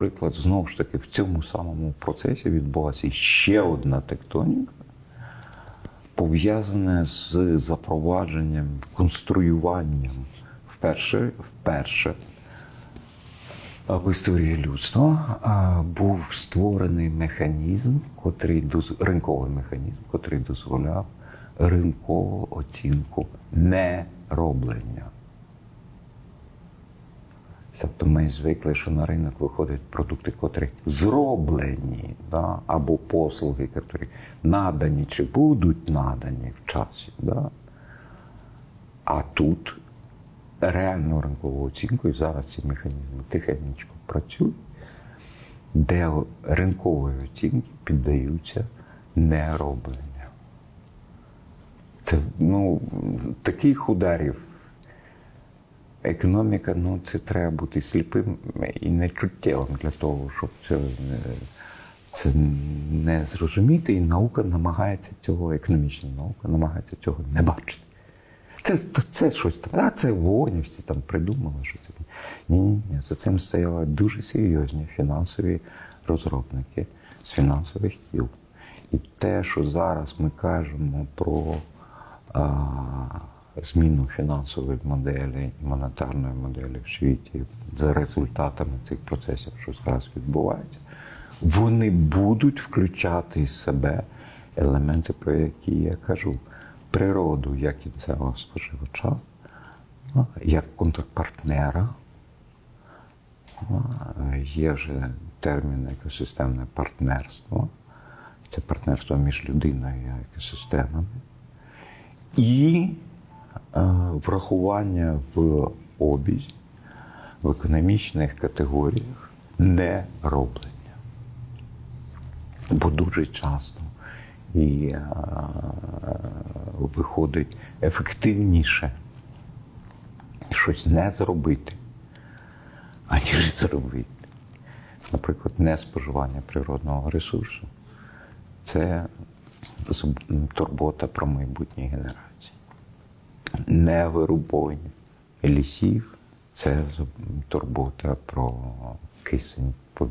Наприклад, знову ж таки, в цьому самому процесі відбулася ще одна тектоніка, пов'язана з запровадженням, конструюванням вперше, вперше в історії людства був створений механізм, котрий ринковий механізм, котрий дозволяв ринкову оцінку нероблення. Тобто ми звикли, що на ринок виходять продукти, котрі зроблені, да, або послуги, які надані чи будуть надані в часі. Да. А тут реальну ринкову оцінку, і зараз ці механізми тихенечко працюють, де ринкової оцінки піддаються нероблення. Це ну, таких ударів економіка, ну це треба бути сліпим і нечуттєвим для того, щоб це, не- це не зрозуміти. І наука намагається цього, економічна наука намагається цього не бачити. Це, це, щось там, а це воїнівці там придумали, що це. Ні, ні, ні. За цим стояли дуже серйозні фінансові розробники з фінансових кіл. І те, що зараз ми кажемо про а, зміну фінансової моделі і монетарної моделі в світі за результатами цих процесів, що зараз відбувається, вони будуть включати в себе елементи, про які я кажу, природу як кінцевого споживача, як контрпартнера. Є вже термін екосистемне партнерство. Це партнерство між людиною і екосистемами. І врахування в обізі, в економічних категоріях нероблення. Бо дуже часто і е, виходить ефективніше щось не зробити, аніж зробити. Наприклад, не споживання природного ресурсу. Це турбота про майбутні генерації. Не вирубування лісів це турбота про кисень